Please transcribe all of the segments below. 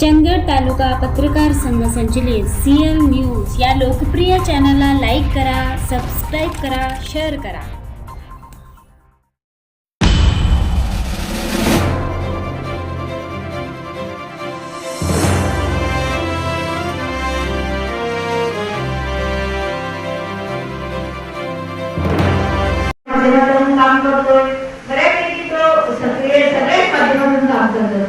चंदगड तालुका पत्रकार संघ संचलित सी एल न्यूज या लोकप्रिय चॅनलला लाईक करा सबस्क्राईब करा शेअर करा काम करतोय बऱ्यापैकी तो सक्रिय सगळ्याच माध्यमातून काम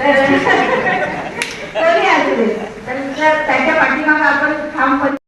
तर हे तर त्याच्या पाठीमागं आपण थांब